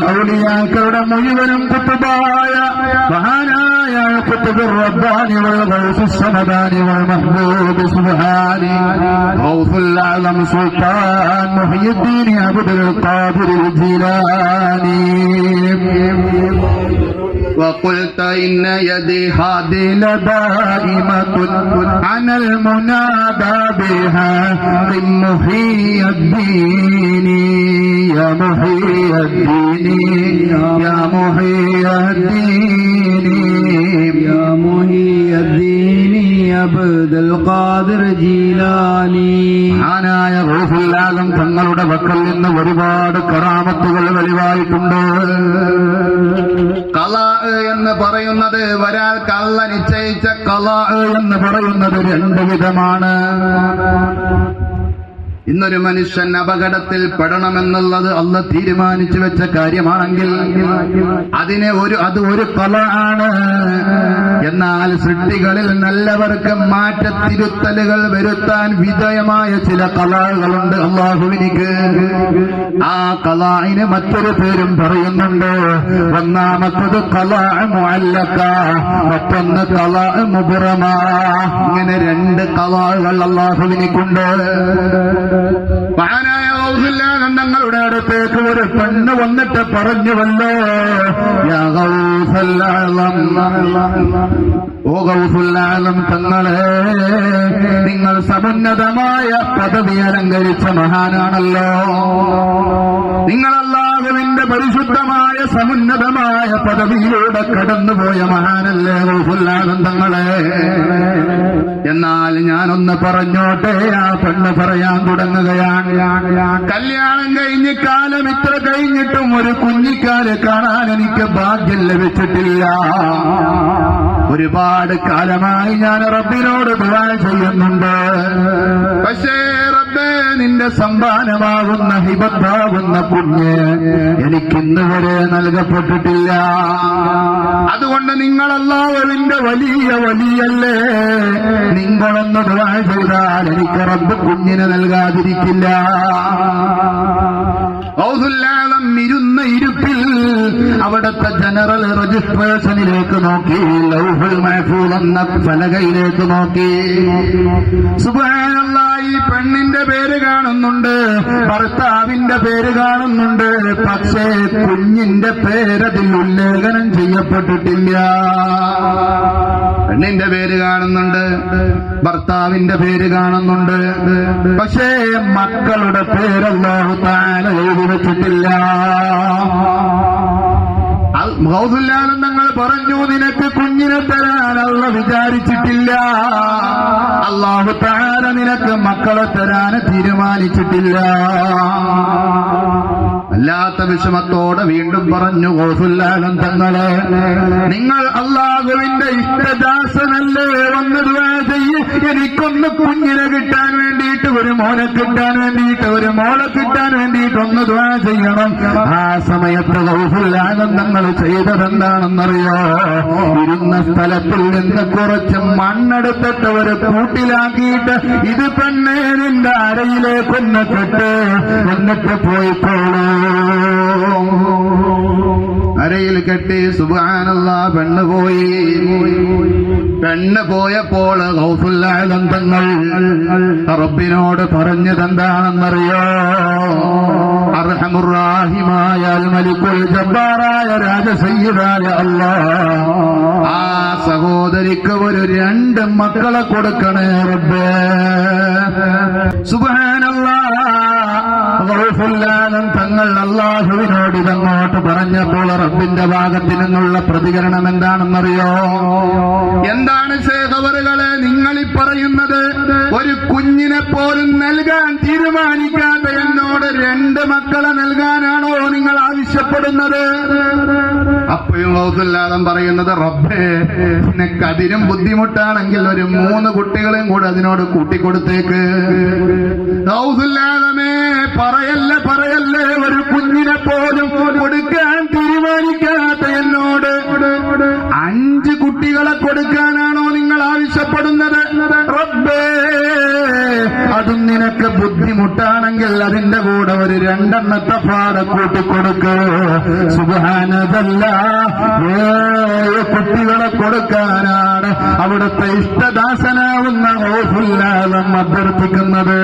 ഔലിയാക്കളുടെ മുഴുവനും കുത്തുബായ മഹാനായ കുത്തുബ് റബ്ബാനി والغوث الصمداني والمحبوب سبحاني غوث الأعظم سلطان محي الدين عبد القادر الجيلاني وقلت إن يدي هذه لدائمة عن المنادى بها قم محي الدين يا محي الدين يا محي الدين. അബ്ദുൽ ഖാദിർ ജീലാനി. മഹാനായ റൂഫുല്ലാലും തങ്ങളുടെ വക്കൽ നിന്ന് ഒരുപാട് കറാമത്തുകൾ വലിവായിട്ടുണ്ട് കള എന്ന് പറയുന്നത് വരാൽ കള്ള നിശ്ചയിച്ച കള എന്ന് പറയുന്നത് രണ്ടു വിധമാണ്. ഇന്നൊരു മനുഷ്യൻ അപകടത്തിൽ പെടണമെന്നുള്ളത് അല്ല തീരുമാനിച്ചു വെച്ച കാര്യമാണെങ്കിൽ അതിനെ ഒരു അത് ഒരു കല ആണ്. എന്നാൽ സൃഷ്ടികളിൽ നല്ലവർക്ക് മാറ്റത്തിരുത്തലുകൾ വരുത്താൻ വിധേയമായ ചില കലാകളുണ്ട്. അള്ളാഹുവിനിക്ക് ആ കലായിന് മറ്റൊരു പേരും പറയുന്നുണ്ട്. ഒന്നാമത്തത് കലാ മുഅല്ലക്ക മറ്റൊന്ന് കലാ മുബറമ. ഇങ്ങനെ രണ്ട് കലാകൾ അള്ളാഹുവിനിക്കുണ്ട് മഹാനായ തങ്ങളുടെ അടുത്തേക്ക് ഒരു പെണ്ണ് വന്നിട്ട് പറഞ്ഞുവല്ലോ യാ ഗൗസല്ലാദം. ഓ ഗൗസുല്ലാദം തങ്ങളെ നിങ്ങൾ സമുന്നതമായ പദവി അലങ്കരിച്ച മഹാനാണല്ലോ നിങ്ങൾ അല്ലാഹുവിന്റെ സമുന്നതമായ പദവിയിലൂടെ കടന്നുപോയ മഹാനല്ലേ ഗോഫുല്ലാനന്ദങ്ങളെ എന്നാൽ ഞാനൊന്ന് പറഞ്ഞോട്ടെ ആ പെണ്ണ് പറയാൻ തുടങ്ങുകയാണ്. കല്യാണം കഴിഞ്ഞ് കാലം ഇത്ര കഴിഞ്ഞിട്ടും ഒരു കുഞ്ഞിക്കാൽ കാണാൻ എനിക്ക് ഭാഗ്യം ലഭിച്ചിട്ടില്ല. ഒരുപാട് കാലമായി ഞാൻ റബ്ബിനോട് ദുആ ചെയ്യുന്നുണ്ട്. പക്ഷേ നിന്റെ സമ്പാനമാകുന്ന ഹിബത്താകുന്ന പുണ്യ എനിക്കിന്ന് വരെ നൽകപ്പെട്ടിട്ടില്ല. അതുകൊണ്ട് നിങ്ങളല്ലാവരിന്റെ വലിയ വലിയല്ലേ. നിങ്ങളൊന്ന് ദുരാ ചെയ്താൽ എനിക്ക് റബ്ബ് കുഞ്ഞിനെ നൽകാതിരിക്കില്ല. ഔസുല്ലാളം ഇരുന്ന ഇരുപ്പിൽ അവിടുത്തെ ജനറൽ രജിസ്ട്രേഷനിലേക്ക് നോക്കി ലൗഹുൽ മഹഫൂൽ എന്ന ഫലകയിലേക്ക് നോക്കി. ഈ പെണ്ണിന്റെ പേര് കാണുന്നുണ്ട് ഭർത്താവിന്റെ പേര് കാണുന്നുണ്ട് പക്ഷേ കുഞ്ഞിന്റെ പേരതിൽ ഉല്ലേഖനം ചെയ്യപ്പെട്ടിട്ടില്ല. പെണ്ണിന്റെ പേര് കാണുന്നുണ്ട് ഭർത്താവിന്റെ പേര് കാണുന്നുണ്ട് പക്ഷേ മക്കളുടെ പേരല്ലാഹു താൻ എഴുതി വെച്ചിട്ടില്ല. ഗൗസുല്ലാനന്ദങ്ങൾ പറഞ്ഞു നിനക്ക് കുഞ്ഞിനെ തരാനല്ല വിചാരിച്ചിട്ടില്ല. അള്ളാഹു താര നിനക്ക് മക്കളെ തരാൻ തീരുമാനിച്ചിട്ടില്ല. അല്ലാത്ത വിഷമത്തോടെ വീണ്ടും പറഞ്ഞു ഗോസുല്ലാനം തങ്ങളെ നിങ്ങൾ അള്ളാഹുവിന്റെ ഇഷ്ടദാസനല്ലേ ചെയ്യ് എനിക്കൊന്ന് കുഞ്ഞിനെ കിട്ടാൻ വേണ്ടിയിട്ട് ഒരു മോനെ കിട്ടാൻ വേണ്ടിയിട്ട് ഒരു മോളെ കിട്ടാൻ വേണ്ടിയിട്ട് ഒന്ന് ദ്വാ ചെയ്യണം. ആ സമയത്ത് ഗൗസുല്ലാനം നമ്മൾ ചെയ്തതെന്താണെന്നറിയോ? ഇരുന്ന സ്ഥലത്തിൽ നിന്ന് കുറച്ച് മണ്ണെടുത്തിട്ട് ഒരു കൂട്ടിലാക്കിയിട്ട് ഇത് തന്നെ നിന്റെ അരയിലേക്കൊന്ന് കെട്ട്. എന്നിട്ട് പോയിക്കോളൂ അരയിൽ കെട്ടി സുബാനല്ല പെണ്ണ് പോയി. പെണ്ണ് പോയപ്പോൾ ഗൗസുല്ലാതന്തങ്ങൾ റബ്ബിനോട് പറഞ്ഞതെന്താണെന്നറിയോ അർഹമുറാഹിമായ മലിക്കുൽ ജബ്ബാറായ രാജസയ്യദായ അല്ലാ ആ സഹോദരിക്ക് ഒരു രണ്ട് മക്കളെ കൊടുക്കണേ റബ്ബേ. സുബാനല്ലാ ഗൗഫുല്ലാനം തങ്ങൾ അള്ളാഹുവിനോട് ഇതങ്ങോട്ട് പറഞ്ഞപ്പോൾ റബ്ബിന്റെ ഭാഗത്തു നിന്നുള്ള പ്രതികരണം എന്താണെന്നറിയോ? എന്താണ് ശേഖവറുകളെ നിങ്ങൾ ഈ പറയുന്നത്? ഒരു കുഞ്ഞിനെ പോലും നൽകാൻ തീരുമാനിക്കാതെ എന്നോട് രണ്ട് മക്കളെ നിങ്ങൾ ആവശ്യപ്പെടുന്നത് അപ്പോഴും ഹൗസല്ലാദം പറയുന്നത് റബ്ബേ നിനക്ക് അതിനും ബുദ്ധിമുട്ടാണെങ്കിൽ ഒരു മൂന്ന് കുട്ടികളെയും കൂടെ അതിനോട് കൂട്ടിക്കൊടുത്തേക്ക്. ഹൗസല്ലാദമേ പറയല്ല പറയല്ലേ ഒരു കുഞ്ഞിനെ പോലും കൊടുക്കാൻ തീരുമാനിക്കാത്ത എന്നോട് അഞ്ച് കുട്ടികളെ കൊടുക്കാനാണോ റബ്ബേ മുട്ടാണെങ്കിൽ അതിന്റെ കൂടെ ഒരു രണ്ടെണ്ണത്തെ പാട കൂട്ടിക്കൊടുക്ക്. സുഖാനതല്ല കുട്ടികളെ കൊടുക്കാനാണ് അവിടുത്തെ ഇഷ്ടദാസനാവുന്ന ഓഫുല്ലാദം അഭ്യർത്ഥിക്കുന്നത്.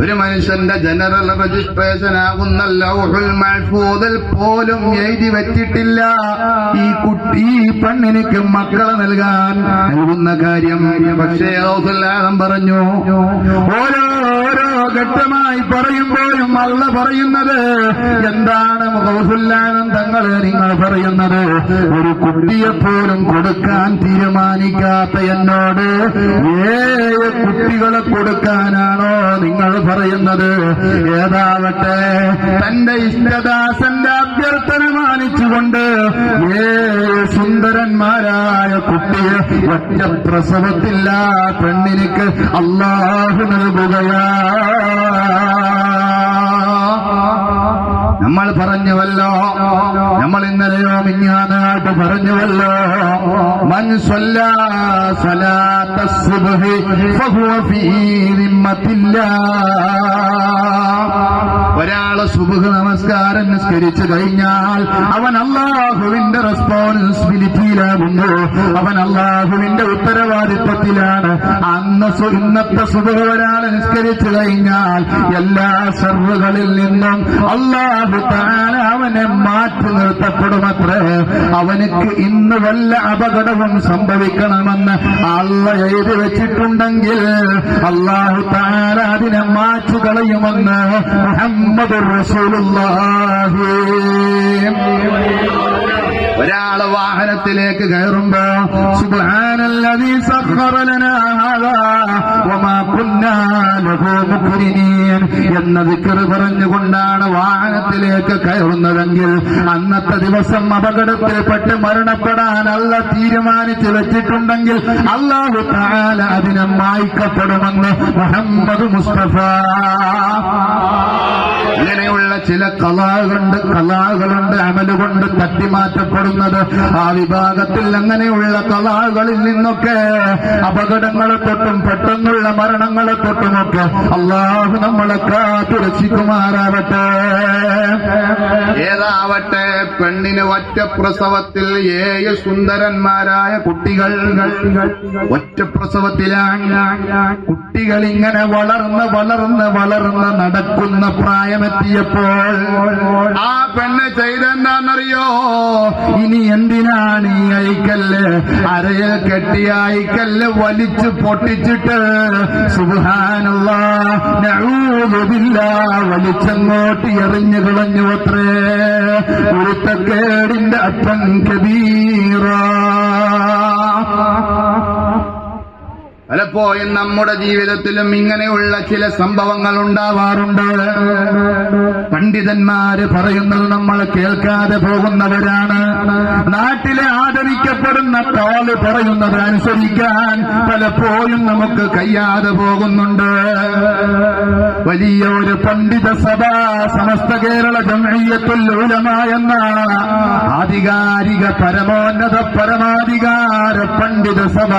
ഒരു മനുഷ്യന്റെ ജനറൽ രജിസ്ട്രേഷൻ ആകുന്ന ലൗഹുൽ മഹ്ഫൂദിൽ പോലും എഴുതി വെച്ചിട്ടില്ല. ഈ കുട്ടി പെണ്ണിനിക്ക് മക്കളെ നൽകാൻ നൽകുന്ന കാര്യം പക്ഷേ ഔസുല്ലാദം പറഞ്ഞു. ഓരോ ഓരോ ഘട്ടമായി പറയുമ്പോഴും അള്ള പറയുന്നത് എന്താണ് ഔസുല്ലാദം തങ്ങൾ നിങ്ങൾ പറയുന്നത്? ഒരു കുട്ടിയെ പോലും കൊടുക്കാൻ തീരുമാനിക്കാത്ത എന്നോട് ഏഴ് കുട്ടികളെ കൊടുക്കാനാണോ നിങ്ങൾ പറയുന്നത് ഏതാവട്ടെ? തന്റെ ഇഷ്ടദാസന്റെ അഭ്യർത്ഥന മാനിച്ചുകൊണ്ട് ഏഴ് സുന്ദരന്മാരായ കുട്ടിയെ ഒറ്റ പ്രസവത്തില്ല പെണ്ണിനിക്ക് അള്ളാഹു നൽകുകയാ. നമ്മൾ പറഞ്ഞുവല്ലോ നമ്മൾ ഇന്നലെയോ മിഞ്ഞാനായിട്ട് പറഞ്ഞുവല്ലോ من صلى صلاة الصبح فهو في ذمة الله. ഒരാൾ സുബുഹ് നമസ്കാരം നിസ്കരിച്ചു കഴിഞ്ഞാൽ അവൻ അള്ളാഹുവിന്റെ റെസ്പോൺസിബിലിറ്റിയിലാകുന്നു അവൻ അള്ളാഹുവിന്റെ ഉത്തരവാദിത്വത്തിലാണ്. അന്ന് ഇന്നത്തെ സുബുഹ് ഒരാൾ നിസ്കരിച്ചു കഴിഞ്ഞാൽ എല്ലാ സർവുകളിൽ നിന്നും അള്ളാഹു അവനെ മാറ്റി നിർത്തപ്പെടുമത്രേ. അവനക്ക് ഇന്ന് വല്ല അപകടവും സംഭവിക്കണമെന്ന് അള്ള എഴുതി വെച്ചിട്ടുണ്ടെങ്കിൽ അള്ളാഹു താൻ അതിനെ മാച്ചു കളയുമെന്ന് മുഹമ്മദ് ഒരാൾ വാഹനത്തിലേക്ക് കയറുമ്പോ മുഖ്രിനീൻ എന്ന ദിക്ർ പറഞ്ഞുകൊണ്ടാണ് വാഹനത്തിലേക്ക് കയറുന്നതെങ്കിൽ അന്നത്തെ ദിവസം അപകടത്തിൽപ്പെട്ട് മരണപ്പെടാൻ അല്ല തീരുമാനിച്ചു വെച്ചിട്ടുണ്ടെങ്കിൽ അള്ളാഹു താല അതിനെ മായ്ക്കപ്പെടുമെന്ന് മുഹമ്മദ് മുസ്തഫ. ചില കലാകളുണ്ട് കലാകളുണ്ട് അമലുകൊണ്ട് തട്ടിമാറ്റപ്പെടുന്നത്. ആ വിഭാഗത്തിൽ അങ്ങനെയുള്ള കലാകളിൽ നിന്നൊക്കെ അപകടങ്ങളെ തൊട്ടും പെട്ടെന്നുള്ള മരണങ്ങളെ തൊട്ടുമൊക്കെ അള്ളാഹു നമ്മളെ കാത്തുരക്ഷിക്കുമാറാവട്ടെ ഏതാവട്ടെ പെണ്ണിന് ഒറ്റ പ്രസവത്തിൽ ഏഴ് സുന്ദരന്മാരായ കുട്ടികൾ. ഒറ്റ പ്രസവത്തിലാണ് കുട്ടികൾ ഇങ്ങനെ വളർന്ന് വളർന്ന് വളർന്ന് നടക്കുന്ന പ്രായമെത്തിയപ്പോൾ ആ പെണ്ണ് ചെയ്തെന്താണെന്നറിയോ? ഇനി എന്തിനാണ് ഈ അയക്കല്ല്? അരയിൽ കെട്ടിയ അയക്കല്ല് വലിച്ചു പൊട്ടിച്ചിട്ട് സുബാനുള്ള വലിച്ചങ്ങോട്ട് എറിഞ്ഞു കളഞ്ഞു അത്രേ. ഉരുത്തക്കേടിന്റെ അപ്പം കബീറ. പലപ്പോഴും നമ്മുടെ ജീവിതത്തിലും ഇങ്ങനെയുള്ള ചില സംഭവങ്ങൾ ഉണ്ടാവാറുണ്ട്. പണ്ഡിതന്മാര് പറയുന്നത് നമ്മൾ കേൾക്കാതെ പോകുന്നവരാണ്. നാട്ടിലെ ആദരിക്കപ്പെടുന്ന കാൽ പറയുന്നത് അനുസരിക്കാൻ പലപ്പോഴും നമുക്ക് കഴിയാതെ പോകുന്നുണ്ട്. വലിയ ഒരു പണ്ഡിത സഭ സമസ്ത കേരള ജമയത്തുൽ ഉലമ എന്ന ആധികാരിക പരമോന്നത പരമാധികാര പണ്ഡിത സഭ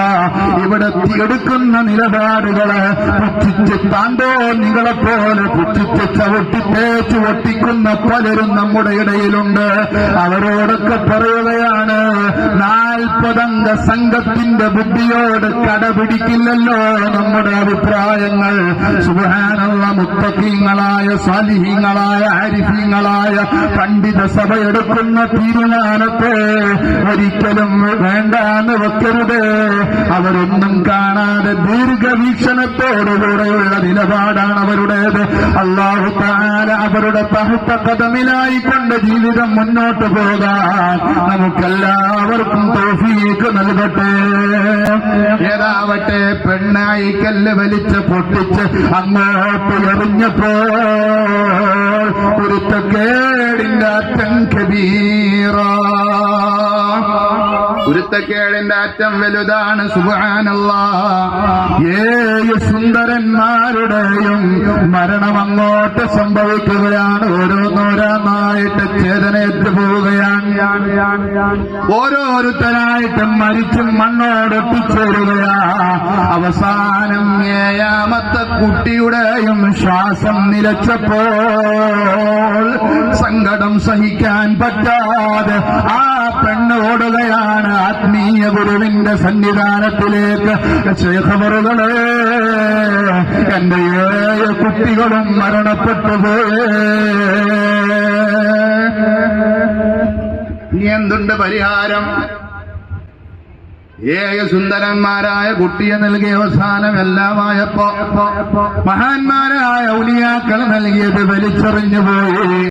ഇവിടെ എടുക്കുന്ന നിലപാടുകളെ പുച്ഛിച്ച് നിങ്ങളെ പോലെ പുച്ഛിച്ച് ചവിട്ടി തേച്ച് ഒട്ടിക്കുന്ന പലരും നമ്മുടെ ഇടയിലുണ്ട്. അവരോടൊക്കെ പറയുകയാണ് നാൽപ്പതംഗ സംഘത്തിന്റെ ബുദ്ധിയോട് കടപിടിക്കില്ലല്ലോ നമ്മുടെ അഭിപ്രായങ്ങൾ. സുഹാനുള്ള മുത്തക്കീങ്ങളായ സാലിഹീങ്ങളായ ആരിഫീങ്ങളായ പണ്ഡിത സഭ എടുക്കുന്ന തീരുമാനത്തെ ഒരിക്കലും വേണ്ടാന്ന് വെക്കരുത്. അവരൊന്നും കാണാതെ ദീർഘവീക്ഷണത്തോടുകൂടെയുള്ള നിലപാടാണ് അവരുടേത്. അള്ളാഹു താല അവരുടെ തഹുത്ത കഥമിലായി കൊണ്ട് ജീവിതം മുന്നോട്ട് പോകാൻ നമുക്കെല്ലാവർക്കും തോഫിയേക്ക് നൽകട്ടെ. ഏതാവട്ടെ പെണ്ണായി കല്ല് വലിച്ച് പൊട്ടിച്ച് അങ്ങോട്ട് എറിഞ്ഞപ്പോ ഒരുത്തക്കേടിന്റെ അറ്റം കബീറ കുരുത്തക്കേടിന്റെ അറ്റം വലുതാണ് സുബാനല്ല ഏഴ് സുന്ദരന്മാരുടെയും മരണം അങ്ങോട്ട് സംഭവിക്കുകയാണ്. ഓരോന്നോരോന്നായിട്ട് ചേതനയേറ്റ് പോവുകയാണ്. ഓരോരുത്തരായിട്ട് മരിച്ചും മണ്ണോടൊപ്പിച്ചേരുകയാ അവസാനം ഏഴാമത്തെ കുട്ടിയുടെയും ശ്വാസം നിലച്ചപ്പോൾ സങ്കടം സഹിക്കാൻ പറ്റാതെ ആ ഓടുകയാണ് ആത്മീയ ഗുരുവിന്റെ സന്നിധാനത്തിലേക്ക്. ശേഖബറുകളെ എന്റെ ഏഴ് കുട്ടികളും മരണപ്പെട്ടു പോയേ ഇനി എന്തുണ്ട് പരിഹാരം? ഏക സുന്ദരന്മാരായ കുട്ടിയെ നൽകിയ അവസാനം എല്ലാമായപ്പോ മഹാന്മാരായ ഉലിയാക്കൾ നൽകിയത് വലിച്ചെറിഞ്ഞു പോയി.